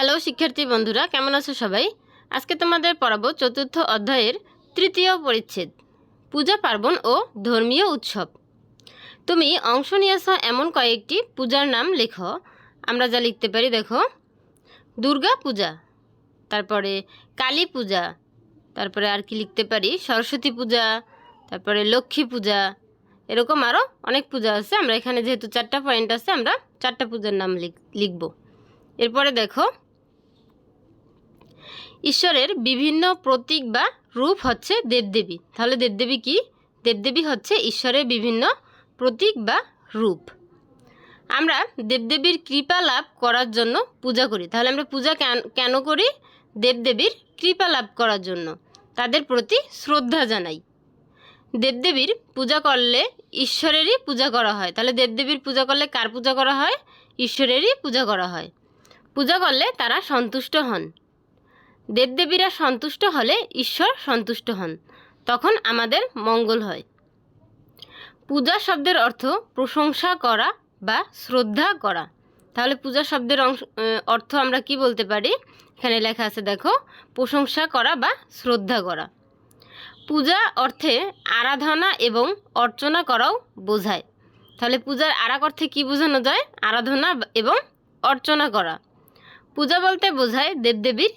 Hello শিক্ষার্থী বন্ধুরা, কেমন আছো সবাই? আজকে তোমাদের পড়াবো চতুর্থ অধ্যায়ের তৃতীয় পরিচ্ছেদ, পূজা পার্বণ ও ধর্মীয় উৎসব। তুমি অংশ নিয়েছ এমন কয়েকটি পূজার নাম লেখো, আমরা যা লিখতে পারি দেখো। দুর্গা পূজা, তারপরে কালী পূজা, তারপরে আর কি লিখতে পারি? সরস্বতী পূজা, তারপরে লক্ষ্মী পূজা, এরকম আরও অনেক পূজা আছে। আমরা এখানে যেহেতু চারটা পয়েন্ট আছে, আমরা চারটা পূজার নাম লিখ, লিখব। এরপরে দেখো ঈশ্বরের বিভিন্ন প্রতীক বা রূপ হচ্ছে দেবদেবী। তাহলে দেবদেবী কি? দেবদেবী হচ্ছে ঈশ্বরের বিভিন্ন প্রতীক বা রূপ। আমরা দেবদেবীর কৃপা লাভ করার জন্য পূজা করি। তাহলে আমরা পূজা কেন করি? দেবদেবীর কৃপা লাভ করার জন্য। তাদের প্রতি শ্রদ্ধা জানাই। দেবদেবীর পূজা করলে ঈশ্বরেরই পূজা করা হয়। তাহলে দেবদেবীর পূজা করলে কার পূজা করা হয়? ঈশ্বরেরই পূজা করা হয়। পূজা করলে তারা সন্তুষ্ট হন। দেবদেবীরা সন্তুষ্ট হলে ঈশ্বর সন্তুষ্ট হন। তখন আমাদের মঙ্গল হয়। পূজা শব্দের অর্থ প্রশংসা করা বা শ্রদ্ধা করা। তাহলে পূজা শব্দের অংশ অর্থ আমরা কি বলতে পারি? এখানে লেখা আছে, দেখো, প্রশংসা করা বা শ্রদ্ধা করা। পূজা অর্থে আরাধনা এবং অর্চনা করাও বোঝায়। তাহলে পূজার আরাক অর্থে কী বোঝানো যায়? আরাধনা এবং অর্চনা করা। পূজা বলতে বোঝায় দেবদেবীর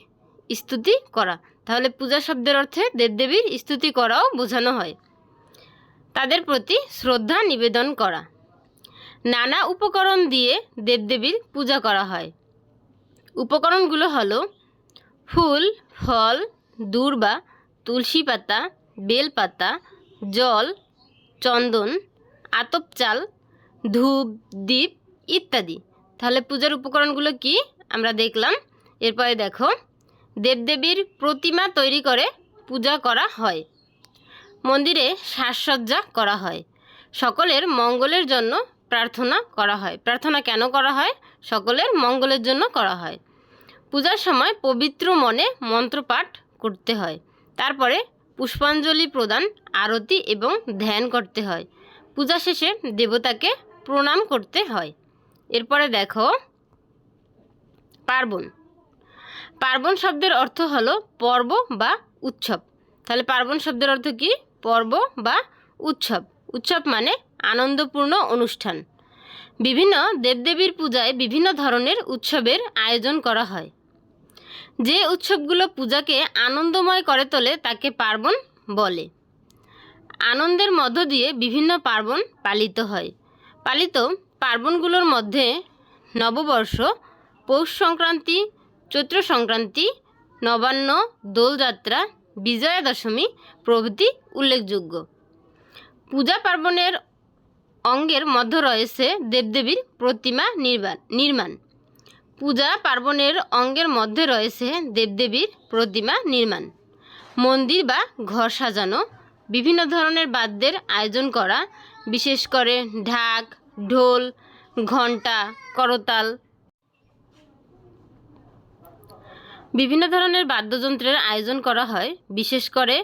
স্তুতি করা। তাহলে পূজা শব্দের অর্থে দেবদেবীর স্তুতি করাও বোঝানো হয়। তাদের প্রতি শ্রদ্ধা নিবেদন করা। নানা উপকরণ দিয়ে দেবদেবীর পূজা করা হয়। উপকরণগুলো হলো ফুল, ফল, দূর্বা, তুলসী পাতা বেলপাতা জল, চন্দন, আতপ চাল, ধূপ দ্বীপ ইত্যাদি। তাহলে পূজার উপকরণগুলো কি? আমরা দেখলাম। এরপরে দেখো দেবদেবীর প্রতিমা তৈরি করে পূজা করা হয়। মন্দিরে সাজসজ্জা করা হয়। সকলের মঙ্গলের জন্য প্রার্থনা করা হয়। প্রার্থনা কেন করা হয়? সকলের মঙ্গলের জন্য করা হয়। পূজার সময় পবিত্র মনে মন্ত্রপাঠ করতে হয়। তারপরে পুষ্পাঞ্জলি প্রদান, আরতি এবং ধ্যান করতে হয়। পূজা শেষে দেবতাকে প্রণাম করতে হয়। এরপরে দেখো, পার্বণ। পার্বণ শব্দের অর্থ হলো পর্ব বা উৎসব। তাহলে পার্বণ শব্দের অর্থ কি? পর্ব বা উৎসব। উৎসব মানে আনন্দপূর্ণ অনুষ্ঠান। বিভিন্ন দেবদেবীর পূজায় বিভিন্ন ধরনের উৎসবের আয়োজন করা হয়। যে উৎসবগুলো পূজাকে আনন্দময় করে তোলে তাকে পার্বণ বলে। আনন্দের মধ্য দিয়ে বিভিন্ন পার্বণ পালিত হয়। পালিত পার্বণগুলোর মধ্যে নববর্ষ, পৌষ সংক্রান্তি চৈত্র সংক্রান্তি নবান্ন, দোলযাত্রা বিজয়া দশমী প্রভৃতি উল্লেখযোগ্য। পূজা পার্বণের অঙ্গের মধ্যে রয়েছে দেবদেবীর প্রতিমা নির্মাণ নির্মাণ। পূজা পার্বণের অঙ্গের মধ্যে রয়েছে দেবদেবীর প্রতিমা নির্মাণ। মন্দির বা ঘর সাজানো, বিভিন্ন ধরনের বাদ্যের আয়োজন করা, বিশেষ করে ঢাক, ঢোল, ঘণ্টা, করতাল বিভিন্ন ধরনের বাদ্যযন্ত্রের আয়োজন করা হয়। বিশেষ করে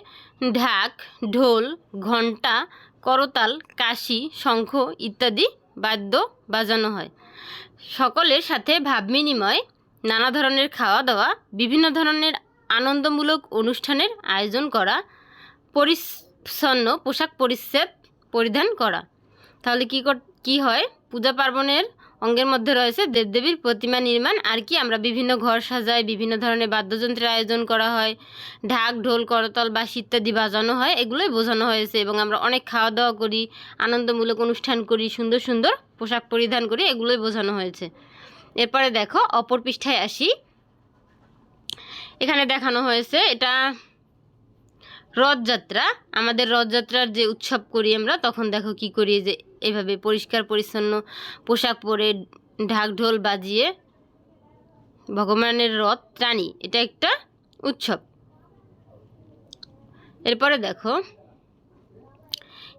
ঢাক, ঢোল, ঘণ্টা, করতাল, কাশি, শঙ্খ ইত্যাদি বাদ্য বাজানো হয়। সকলের সাথে ভাব বিনিময়, নানা ধরনের খাওয়া দাওয়া বিভিন্ন ধরনের আনন্দমূলক অনুষ্ঠানের আয়োজন করা, পরিচ্ছন্ন পোশাক পরিচ্ছেদ পরিধান করা। তাহলে কী কী হয়? পূজা পার্বণের অঙ্গের মধ্যে রয়েছে দেবদেবীর প্রতিমা নির্মাণ। আর কি, আমরা বিভিন্ন ঘর সাজাই, বিভিন্ন ধরনের বাদ্যযন্ত্রের আয়োজন করা হয়। ঢাক, ঢোল, করতাল, বাঁশি ইত্যাদি বাজানো হয়। এগুলোই বোঝানো হয়েছে এবং আমরা অনেক খাওয়া দাওয়া করি, আনন্দমূলক অনুষ্ঠান করি, সুন্দর সুন্দর পোশাক পরিধান করি, এগুলোই বোঝানো হয়েছে। এরপরে দেখো, অপর পৃষ্ঠায় আসি। এখানে দেখানো হয়েছে, এটা রথযাত্রা। আমাদের রথযাত্রার যে উৎসব করি আমরা, তখন দেখো কি করি, যে এভাবে পরিষ্কার, পরিচ্ছন্ন পোশাক পরে ঢাক ঢোল বাজিয়ে ভগবানের রথ টানি এটা একটা উৎসব। এরপরে দেখো,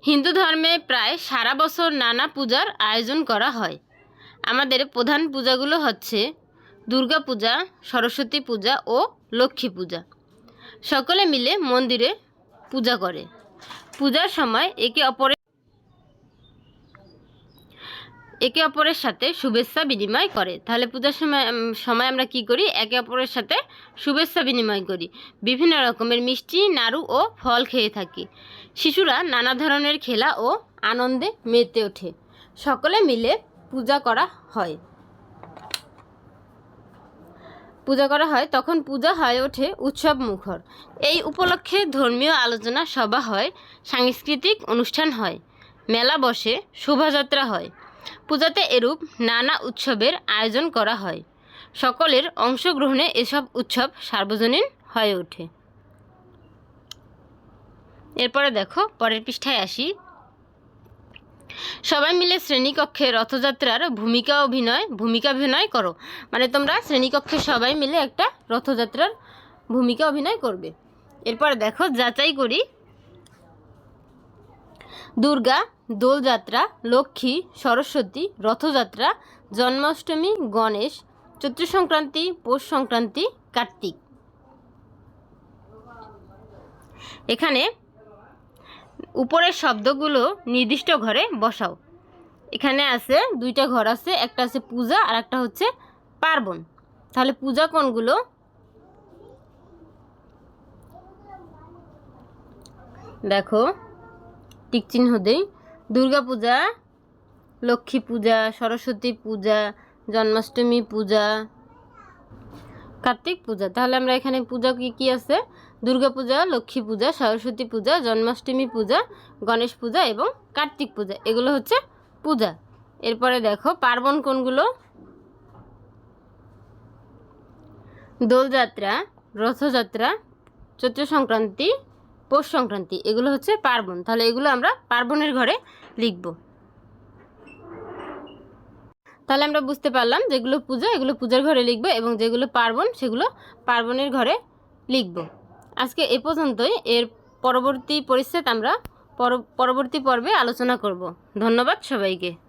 হিন্দু ধর্মে প্রায় সারা বছর নানা পূজার আয়োজন করা হয়। আমাদের প্রধান পূজাগুলো হচ্ছে দুর্গা পূজা, সরস্বতী পূজা ও লক্ষ্মী পূজা। সকলে মিলে মন্দিরে পূজা করে। পূজার সময় একে অপরের একে অপরের সাথে শুভেচ্ছা বিনিময় করে। তাহলে পূজার সময় সময় আমরা কি করি? একে অপরের সাথে শুভেচ্ছা বিনিময় করি। বিভিন্ন রকমের মিষ্টি, নাড়ু ও ফল খেয়ে থাকি। শিশুরা নানা ধরনের খেলা ও আনন্দে মেতে ওঠে। সকলে মিলে পূজা করা হয়। পূজা করা হয়, তখন পূজা হয়ে ওঠে উৎসব মুখর। এই উপলক্ষে ধর্মীয় আলোচনা সভা হয়, সাংস্কৃতিক অনুষ্ঠান হয়, মেলা বসে, শোভাযাত্রা হয়। পূজাতে এরূপ নানা উৎসবের আয়োজন করা হয়। সকলের অংশগ্রহণে এসব উৎসব সার্বজনীন হয়ে ওঠে। এরপরে দেখো, পরের পৃষ্ঠায় আসি। সবাই মিলে শ্রেণীকক্ষে রথযাত্রার ভূমিকা অভিনয় ভূমিকা অভিনয় করো। মানে তোমরা শ্রেণীকক্ষে সবাই মিলে একটা রথযাত্রার ভূমিকা অভিনয় করবে। এরপরে দেখো, যাচাই করি দুর্গা, দোলযাত্রা, লক্ষ্মী, সরস্বতী, রথযাত্রা, জন্মাষ্টমী, গণেশ চৈত্র সংক্রান্তি পৌষ সংক্রান্তি, কার্তিক। এখানে উপরের শব্দগুলো নির্দিষ্ট ঘরে বসাও। এখানে আছে দুইটা ঘর আছে, একটা আছে পূজা আর একটা হচ্ছে পার্বণ। তাহলে পূজা কোনগুলো? দেখো টিক চিহ্ন দেই। দুর্গা পূজা, লক্ষ্মী পূজা, সরস্বতী পূজা, জন্মাষ্টমী পূজা, কার্তিক পূজা। তাহলে আমরা এখানে পূজা কি কি আছে? দুর্গা পূজা, লক্ষ্মী পূজা, সরস্বতী পূজা, জন্মাষ্টমী পূজা, গণেশ পূজা এবং কার্তিক পূজা। এগুলো হচ্ছে পূজা। এরপরে দেখো, পার্বণ কোনগুলো? দোলযাত্রা, রথযাত্রা, চৈত্র সংক্রান্তি পৌষ সংক্রান্তি, এগুলো হচ্ছে পার্বণ। তাহলে এগুলো আমরা পার্বণের ঘরে লিখব। তাহলে আমরা বুঝতে পারলাম যেগুলো পূজা, এগুলো পূজার ঘরে লিখব এবং যেগুলো পার্বণ, সেগুলো পার্বণের ঘরে লিখব। আজকে এ পর্যন্তই। এর পরবর্তী পরিচ্ছেদ আমরা পর- পরবর্তী পর্বে আলোচনা করব। ধন্যবাদ সবাইকে।